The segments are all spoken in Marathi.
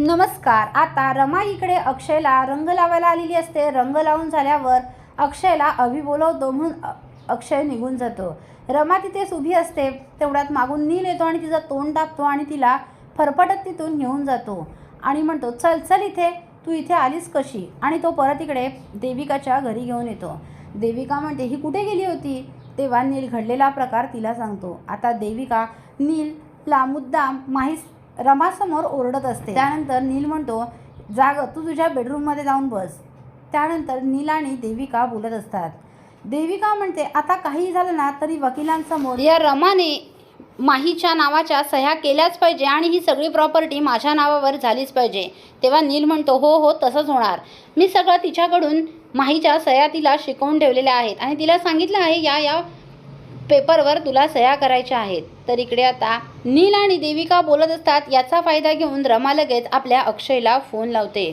नमस्कार. आता रमा इकडे अक्षयला रंग लावायला आलेली असते. रंग लावून झाल्यावर अक्षयला अभि बोलवतो म्हणून अक्षय निघून जातो. रमा तिथेच उभी असते. तेवढ्यात मागून नील येतो आणि तिचं तोंड दाबतो आणि तिला फरफटत तिथून घेऊन जातो. आणि म्हणतो चल चल इथे. तू इथे आलीस कशी? आणि तो परत इकडे देविकाच्या घरी घेऊन येतो. देविका म्हणते ही कुठे गेली होती? तेव्हा नील घडलेला प्रकार तिला सांगतो. आता देविका नीलला मुद्दाम माहीस रमासमोर ओरडत असते. त्यानंतर नील म्हणतो जाग तू तुझ्या बेडरूममध्ये जाऊन बस. त्यानंतर नील आणि देविका बोलत असतात. देविका म्हणते आता काही झालं ना तरी वकिलांसमोर या रमाने माहीच्या नावाच्या सह्या केल्याच पाहिजे आणि ही सगळी प्रॉपर्टी माझ्या नावावर झालीच पाहिजे. तेव्हा नील म्हणतो हो हो तसंच होणार. मी सगळं तिच्याकडून माहीच्या सह्या तिला शिकवून ठेवलेल्या आहेत आणि तिला सांगितलं आहे या या पेपरवर तुला सह्या करायच्या आहेत. तर इकडे आता नील आणि देविका बोलत असतात याचा फायदा घेऊन रमा लगेच आपल्या अक्षयला फोन लावते.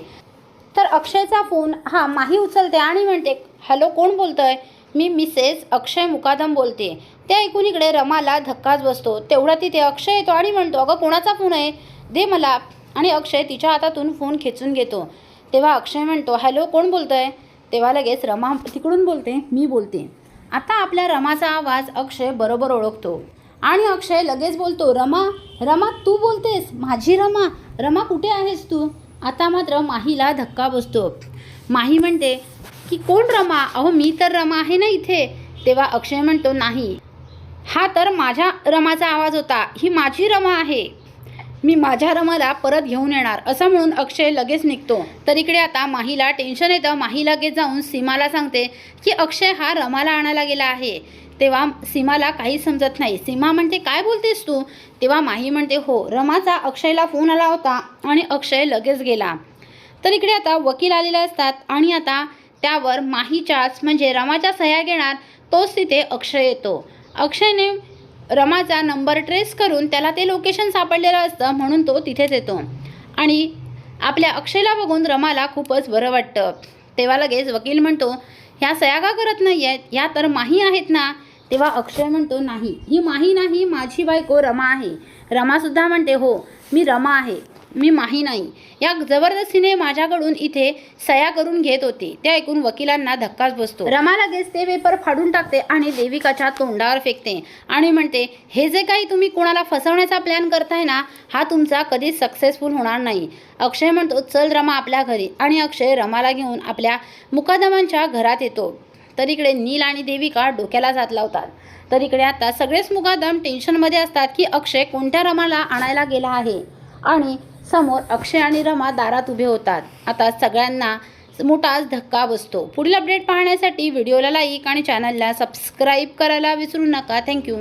तर अक्षयचा फोन हा माही उचलते आणि म्हणते हॅलो कोण बोलतंय? मी मिसेस अक्षय मुकादम बोलते. ते ऐकून इकडे रमाला धक्काच बसतो. तेवढा तिथे अक्षय येतो आणि म्हणतो अगं कोणाचा फोन आहे? दे मला. आणि अक्षय तिच्या हातातून फोन खेचून घेतो. तेव्हा अक्षय म्हणतो हॅलो कोण बोलतोय? तेव्हा लगेच रमा तिकडून बोलते मी बोलते. आता आपल्या रमाचा आवाज अक्षय बरोबर ओळखतो. आणि अक्षय लगेच बोलतो रमा रमा तू बोलतेस? माझी रमा रमा कुठे आहेस तू? आता मात्र माहीला धक्का बसतो. माही म्हणते की कोण रमा? अहो मी तर रमा आहे ना इथे. तेव्हा अक्षय म्हणतो नाही. हा तर माझ्या रमाचा आवाज होता. ही माझी रमा आहे. मी माझ्या रमाला परत घेऊन येणार असं म्हणून अक्षय लगेच निघतो. तर इकडे आता माहीला टेन्शन येतं. माही लगेच जाऊन सीमाला सांगते की अक्षय हा रमाला आणायला गेला आहे. तेव्हा सीमाला काही समजत नाही. सीमा म्हणते काय बोलतेस तू? तेव्हा माही म्हणते हो रमाचा अक्षयला फोन आला होता आणि अक्षय लगेच गेला. तर इकडे आता वकील आलेले असतात आणि आता त्यावर माहीच्याच म्हणजे रमाच्या सह्या घेणार तोच तिथे अक्षय येतो. अक्षयने रमाचा नंबर ट्रेस करून त्याला ते लोकेशन सापडलेलं असतं म्हणून तो तिथेच येतो. आणि आपल्या अक्षयला बघून रमाला खूपच बरं वाटतं. तेव्हा लगेच वकील म्हणतो ह्या सयागा करत नाही आहेत या तर माही आहेत ना? तेव्हा अक्षय म्हणतो नाही ही माही नाही माझी बायको रमा आहे. रमासुद्धा म्हणते हो मी रमा आहे. मी माही नाही. या जबरदस्तीने माझ्याकडून इथे सया करून घेत होती. ते ऐकून वकिलांना धक्काच बसतो. रमा लगेच ते पेपर फाडून टाकते आणि देविकाच्या तोंडावर फेकते. आणि म्हणते हे जे काही तुम्ही कोणाला फसवण्याचा प्लॅन करताय ना हा तुमचा कधीच सक्सेसफुल होणार नाही. अक्षय म्हणतो चल रमा आपल्या घरी. आणि अक्षय रमाला घेऊन आपल्या मुकादमांच्या घरात येतो. तर इकडे नील आणि देविका डोक्याला जात लावतात. तर इकडे आता सगळेच मुकादम टेन्शनमध्ये असतात की अक्षय कोणत्या रमाला आणायला गेला आहे. आणि समोर अक्षय आणि रमा दारात उभे होतात. आता सगळ्यांना मोठाच धक्का बसतो. पुढील अपडेट पाहण्यासाठी व्हिडिओला लाईक आणि चॅनलला सबस्क्राईब करायला विसरू नका. थँक्यू